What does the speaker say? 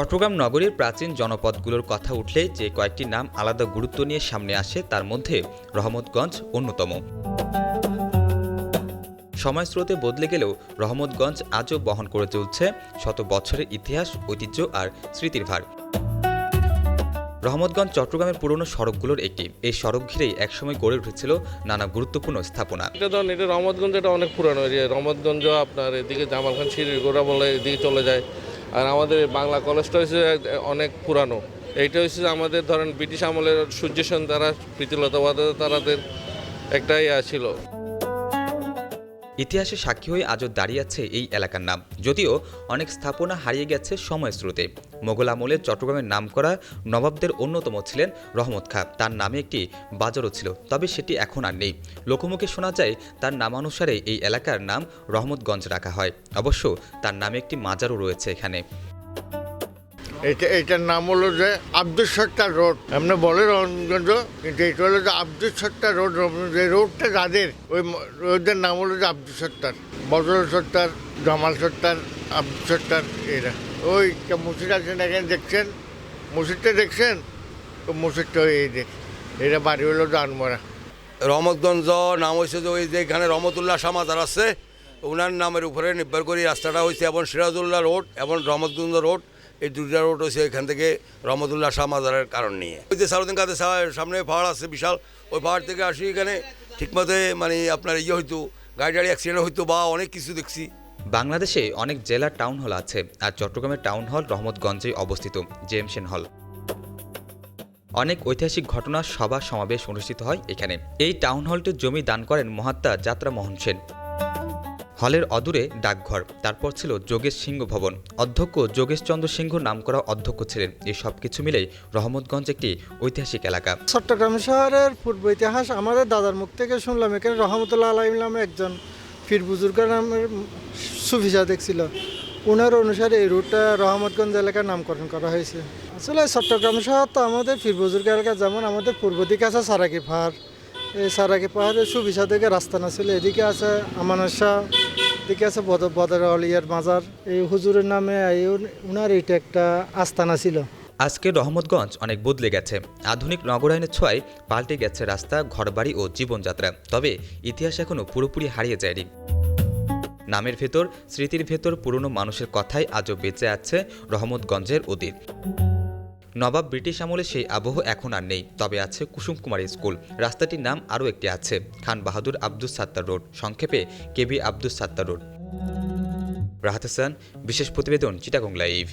চট্টগ্রাম নগরীর প্রাচীন জনপদগুলোর কথা উঠলে যে কয়েকটি নাম আলাদা গুরুত্ব নিয়ে সামনে আসে, তার মধ্যে রহমতগঞ্জ অন্যতম। সময় স্রোতে বদলে গেলেও রহমতগঞ্জ আজও বহন করে চলছে শত বছরের ইতিহাস, ঐতিহ্য আর স্মৃতির ভার। রহমতগঞ্জ চট্টগ্রামের পুরনো সড়কগুলোর একটি। এই সড়ক ঘিরেই একসময় গড়ে উঠেছিল নানা গুরুত্বপূর্ণ স্থাপনা। এটা ধরুন, এটা রহমতগঞ্জ, এটা অনেক পুরানো। এরিয়া রহমতগঞ্জ আপনার এদিকে জামাল খান সিঁড়ির গোড়া বলে এদিকে চলে যায়। আর আমাদের বাংলা কলেজটা হচ্ছে অনেক পুরানো। এইটা হচ্ছে আমাদের ধরেন ব্রিটিশ আমলের সূর্য সেন তারা প্রীতিলতা তারাদের একটাই ইয়া ছিল। ইতিহাসে সাক্ষী হয়ে আজও দাঁড়িয়ে আছে এই এলাকার নাম। যদিও অনেক স্থাপনা হারিয়ে গেছে সময় স্রোতে। মোগল আমলে চট্টগ্রামের নাম করা নবাবদের অন্যতম ছিলেন রহমত খাঁ। তার নামে একটি বাজারও ছিল, তবে সেটি এখন আর নেই। লোকমুখে শোনা যায়, তার নামানুসারে এই এলাকার নাম রহমতগঞ্জ রাখা হয়। অবশ্য তার নামে একটি মাজারও রয়েছে এখানে। এটা, এটার নাম হলো যে আব্দুল সত্তার রোড। এমনি বলে রহনগঞ্জ কিন্তু এটা হলো যে আব্দুল সত্তার রোড যে রোডটা যাদের, ওই রোডের নাম হলো যে আব্দুল সত্তার। বদল সত্তার, জামাল সত্তার, আব্দুল সত্তার, এরা। ওই মসজিদ আছেন, এখানে দেখছেন? মসজিদটা দেখছেন? তো মসজিদটা এই দেখ এটা বাড়ি হলো যে আনমরা রহমতগঞ্জ, নাম হয়েছে যে ওই যে এখানে রহমতুল্লাহ মাজার আছে। ওনার নামের উপরে নির্ভর করে রাস্তাটা হয়েছে এবং সিরাজুল্লাহ রোড এবং রহমতগঞ্জ রোড। এই দুইটা রোড হয়েছে এখান থেকে রহমতুল্লাহ শাহ মাজারের কারণ নিয়ে। ওই যে সারুদ্দিন কাদের সামনে পাহাড় আছে বিশাল, ওই পাহাড় থেকে আসি এখানে, ঠিকমতো মানে আপনার ইয়ে হইতো গাড়ি গাড়ি অ্যাক্সিডেন্ট হইতো বা অনেক কিছু দেখছি। বাংলাদেশে অনেক জেলার টাউন হল আছে আর চট্টগ্রামের টাউন হল রহমতগঞ্জে অবস্থিত জেম সেন হল অনেক ঐতিহাসিক ঘটনা সভা সমাবেশ অনুষ্ঠিত হয় এখানে। এই টাউন হলটির জমি দান করেন মহাত্মা যাত্রা মোহন সেন। হলের অদূরে ডাকঘর, তারপর ছিল যোগেশ সিংহ ভবন। অধ্যক্ষ যোগেশ চন্দ্র সিংহ নামকরা অধ্যক্ষ ছিলেন। এই সব কিছু মিলেই রহমতগঞ্জ একটি ঐতিহাসিক এলাকা। চট্টগ্রাম শহরের পূর্ব ইতিহাস আমাদের দাদার মুখ থেকে শুনলাম, এখানে রহমতুল্লাহ আলাইম নামে একজন ফির বুজুর্গ নামের সুফিসা দেখছিল। ওনার অনুসারে এই রুটটা রহমতগঞ্জ এলাকার নামকরণ করা হয়েছে। আসলে চট্টগ্রাম শহর তো আমাদের ফির বুজুর্গ এলাকা, যেমন আমাদের পূর্ব দিকে আছে সারাকি পাহাড়। সারাকি পাহাড়ের সুবিসা থেকে রাস্তা না ছিল, এদিকে আছে আমানত শাহ এদিকে আছে বদ, বদর আলিয়ার মাজার। এই হুজুরের নামে উনার এইটা একটা আস্তানা ছিল। আজকে রহমতগঞ্জ অনেক বদলে গেছে। আধুনিক নগরায়নের ছোঁয়ায় পাল্টে গেছে রাস্তা, ঘরবাড়ি ও জীবনযাত্রা। তবে ইতিহাস এখনও পুরোপুরি হারিয়ে যায়নি। নামের ভেতর, স্মৃতির ভেতর পুরনো মানুষের কথাই আজও বেঁচে আছে রহমতগঞ্জের অতীত। নবাব ব্রিটিশ আমলে সেই আবহ এখন আর নেই, তবে আছে কুসুম কুমারী স্কুল। রাস্তাটির নাম আরও একটি আছে, খান বাহাদুর আব্দুল সাত্তার রোড, সংক্ষেপে কেবি আব্দুল সাত্তার রোড। রাহাত হাসান বিশেষ প্রতিবেদন, চিটাগং লাইভ।